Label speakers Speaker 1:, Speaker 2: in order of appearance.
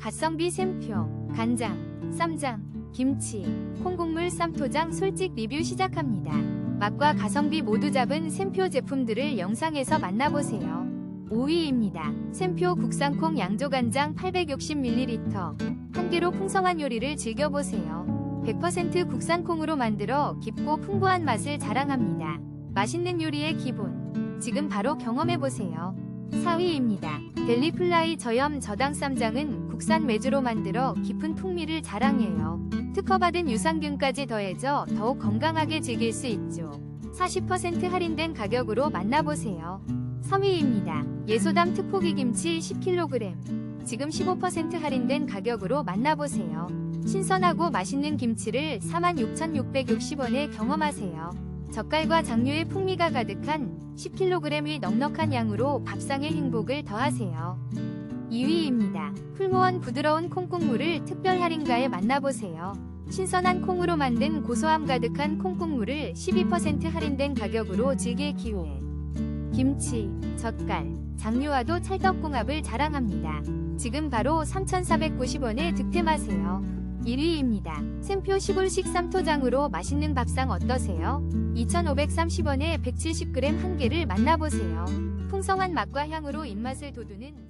Speaker 1: 갓성비 샘표, 간장, 쌈장, 김치, 콩국물 쌈토장 솔직 리뷰 시작합니다. 맛과 가성비 모두 잡은 샘표 제품들을 영상에서 만나보세요. 5위입니다. 샘표 국산콩 양조간장 860ml. 한 개로 풍성한 요리를 즐겨보세요. 100% 국산콩으로 만들어 깊고 풍부한 맛을 자랑합니다. 맛있는 요리의 기본. 지금 바로 경험해보세요. 4위입니다. 델리플라이 저염 저당 쌈장은 국산 메주로 만들어 깊은 풍미를 자랑해요. 특허받은 유산균까지 더해져 더욱 건강하게 즐길 수 있죠. 40% 할인된 가격으로 만나보세요. 3위입니다. 예소담 특포기 김치 10kg. 지금 15% 할인된 가격으로 만나보세요. 신선하고 맛있는 김치를 46,660원에 경험하세요. 젓갈과 장류의 풍미가 가득한 10kg의 넉넉한 양으로 밥상의 행복을 더하세요. 2위입니다. 풀무원 부드러운 콩국물을 특별 할인가에 만나보세요. 신선한 콩으로 만든 고소함 가득한 콩국물을 12% 할인된 가격으로 즐길 기회. 김치, 젓갈, 장류와도 찰떡궁합을 자랑합니다. 지금 바로 3,490원에 득템하세요. 1위입니다. 샘표 시골식 쌈토장으로 맛있는 밥상 어떠세요? 2,530원에 170g 한 개를 만나보세요. 풍성한 맛과 향으로 입맛을 돋우는